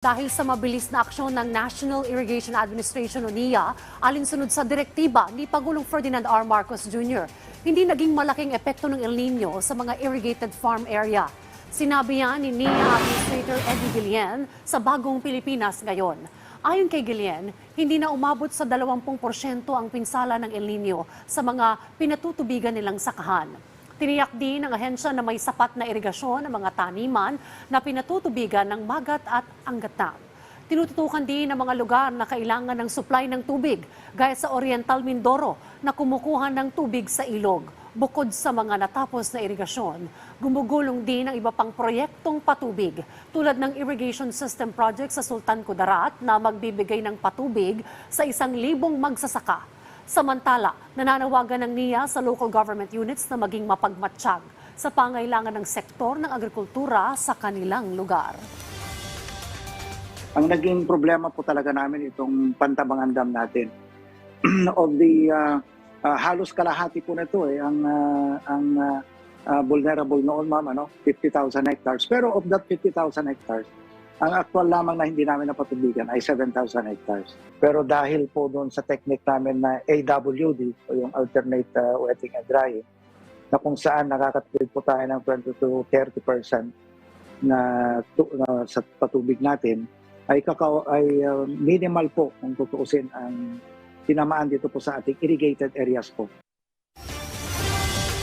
Dahil sa mabilis na aksyon ng National Irrigation Administration o NIA, alinsunod sa direktiba ni Pangulong Ferdinand R. Marcos Jr., hindi naging malaking epekto ng El Nino sa mga irrigated farm area. Sinabi yan ni NIA Administrator Eddie Guillen sa Bagong Pilipinas ngayon. Ayon kay Guillen, hindi na umabot sa 20% ang pinsala ng El Nino sa mga pinatutubigan nilang sakahan. Tiniyak din ng ahensya na may sapat na irigasyon ng mga taniman na pinatutubigan ng magat at anggatang. Tinututukan din ng mga lugar na kailangan ng supply ng tubig, gaya sa Oriental Mindoro na kumukuha ng tubig sa ilog. Bukod sa mga natapos na irigasyon, gumugulong din ang iba pang proyektong patubig tulad ng irrigation system project sa Sultan Kudarat na magbibigay ng patubig sa isang libong magsasaka. Samantala, nananawagan ng NIA sa local government units na maging mapagmatsyag sa pangailangan ng sektor ng agrikultura sa kanilang lugar. Ang naging problema po talaga namin itong pantabangan dam natin. of the uh, uh, halos kalahati po nito eh ang uh, ang uh, uh, vulnerable noon ma'am ano 50,000 hectares. Pero of that 50,000 hectares, ang actual lamang na hindi namin napatubigan ay 7,000 hectares. Pero dahil po doon sa technique namin na AWD o yung alternate uh, wetting and drying na kung saan nakakatipid po tayo ng 20 to 30% na, tu- na sa patubig natin ay kakao ay uh, minimal po kung tutuusin ang tinamaan dito po sa ating irrigated areas po.